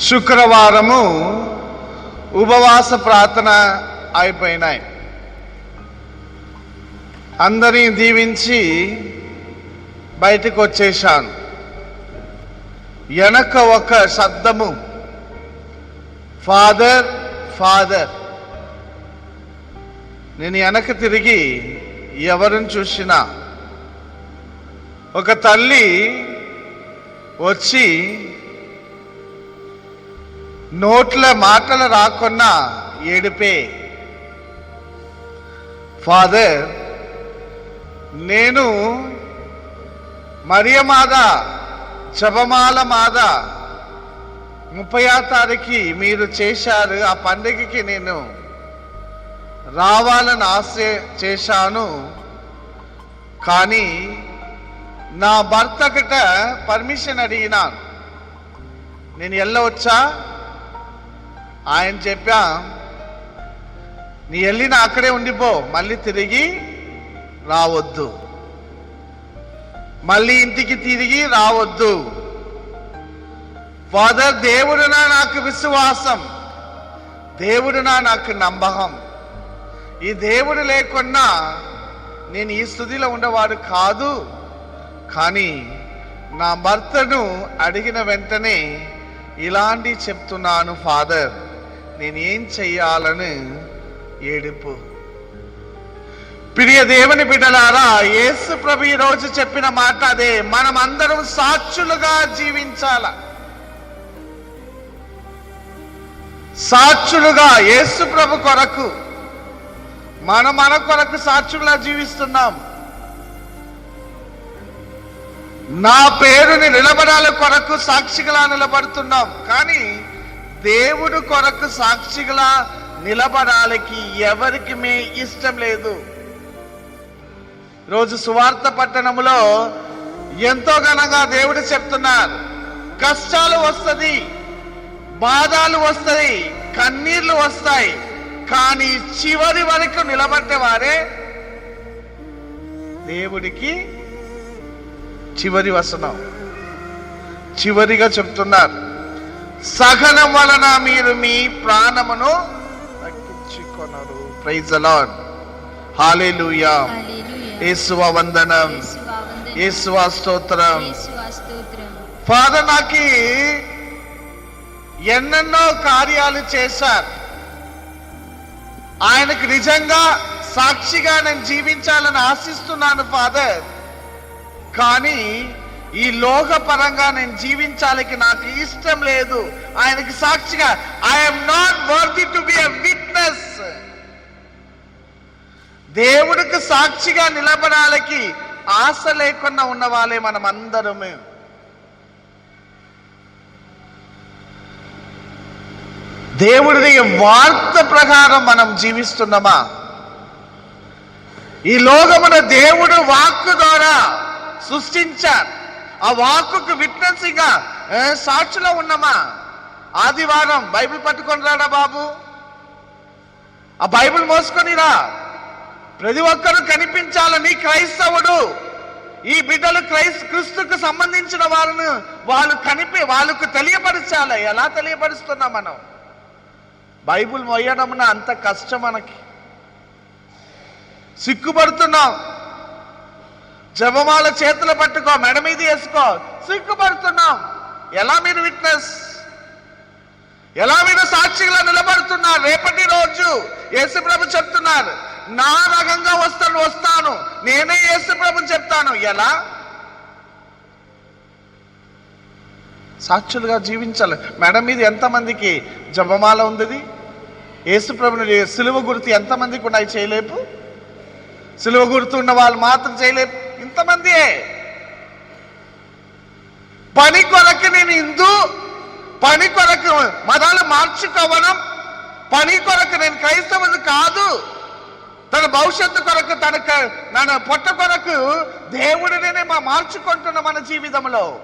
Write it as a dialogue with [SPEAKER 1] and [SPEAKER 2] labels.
[SPEAKER 1] శుక్రవారము ఉపవాస ప్రార్థన అయిపోయినాయి. అందరినీ దీవించి బయటకు వచ్చేసాను వెనక ఒక శబ్దము ఫాదర్ ఫాదర్. నేను వెనక తిరిగి ఎవరిని చూసినా. ఒక తల్లి వచ్చి నోట్ల మాటలు రాకున్నా ఏడుపే. ఫాదర్ నేను మరియమాద జపమాల మాద ముప్పయా తారీఖు మీరు చేశారు ఆ పండుగకి నేను రావాలని ఆశ చేశాను. కానీ నా భర్త గట పర్మిషన్ అడిగినాను నేను వెళ్ళవచ్చా ఆయన చెప్పా నీ వెళ్ళిన అక్కడే ఉండిపో మళ్ళీ తిరిగి రావద్దు. మళ్ళీ ఇంటికి తిరిగి రావద్దు. ఫాదర్ దేవుడునా నాకు విశ్వాసం. దేవుడునా నాకు నమ్మకం. ఈ దేవుడు లేకున్నా నేను ఈ స్థుతిలో ఉండేవాడు కాదు. కానీ నా భర్తను అడిగిన వెంటనే ఇలాంటి చెప్తున్నాను ఫాదర్. నేను ఏం చెయ్యాలని ఏడుపు. ప్రియ దేవుని బిడ్డలారా యేసు ప్రభు ఈ రోజు చెప్పిన మాట అదే. మనం అందరం సాక్షులుగా జీవించాల? సాక్షులుగా యేసు ప్రభు కొరకు మన మన కొరకు సాక్షులుగా జీవిస్తున్నాం. నా పేరుని నిలబడాల కొరకు సాక్షిగా నిలబడుతున్నాం. కానీ దేవుడు కొరకు సాక్షిగా నిలబడాలకి ఎవరికి మీ ఇష్టం లేదు. రోజు సువార్త పట్టణంలో ఎంతో ఘనంగా దేవుడు చెప్తున్నారు. కష్టాలు వస్తుంది బాధలు వస్తాయి కన్నీళ్ళు వస్తాయి. కానీ చివరి వరకు నిలబడ్డవారే దేవుడికి చివరి వసనం. చివరిగా చెప్తున్నారు. సహనం వలన మీరు మీ ప్రాణమును దక్కించుకొనరు ప్రైజ్ అలాడ్ హాలేలుయా. యేసువ వందనం
[SPEAKER 2] యేసువా
[SPEAKER 1] స్తోత్రం. ఫాదర్ నాకు ఎన్నెన్నో కార్యాలు చేశారు. ఆయనకు నిజంగా సాక్షిగా నేను జీవించాలని ఆశిస్తున్నాను ఫాదర్ కానీ ఈ లోక పరంగా నేను జీవించాలకి నాకు ఇష్టం లేదు. ఆయనకి సాక్షిగా I'm not worthy to be witness దేవుడికి సాక్షిగా నిలబడాలకి ఆశ లేకుండా ఉన్న వాళ్ళే మనం అందరమే దేవుడి వార్త ప్రకారం మనం జీవిస్తున్నామా? ఈ లోకమున దేవుడు వాక్కు ద్వారా సృష్టించారు. ఆ వాక్కుకు విట్నెస్గా సాక్షిలో ఉన్నామా? ఆదివారం బైబిల్ పట్టుకొని రాడా బాబు? ఆ బైబిల్ మోసుకొని రా. ప్రతి ఒక్కరు కనిపించాలని క్రైస్తవుడు ఈ బిడ్డలు క్రైస్ క్రీస్తుకు సంబంధించిన వాళ్ళను వాళ్ళు కనిపి వాళ్ళకు తెలియపరచాలి. ఎలా తెలియపరుస్తున్నాం మనం? బైబిల్ మొయ్యడం అంత కష్టం మనకి. సిగ్గుపడుతున్నాం. జపమాల చేతులు పట్టుకో మెడ మీద వేసుకో. సిగ్గుపడుతున్నాం ఎలా మీరు విట్నెస్ ఎలా మీరు సాక్షిగా నిలబడుతున్నారు? రేపటి రోజు యేసుప్రభు చెప్తున్నారు నా రకంగా వస్తాను వస్తాను. నేనే యేసుప్రభు చెప్తాను. ఎలా? సాక్షులుగా జీవించాలి. మెడ మీద ఎంతమందికి జపమాల ఉంది యేసుప్రభుని సిలువ గుర్తు ఎంతమందికి ఉన్నాయి చేయలేపు? సిలువ గుర్తు ఉన్న వాళ్ళు మాత్రం చేయలేపు? ఇంతమంది. పని కొరకు నేను హిందూ పని కొరకు మతాలు మార్చుకోవడం పని కొరకు నేను క్రైస్తవుడు కాదు. తన భవిష్యత్తు కొరకు తన క- తన పొట్ట కొరకు దేవుడినే మా మార్చుకుంటున్న మన జీవితంలో.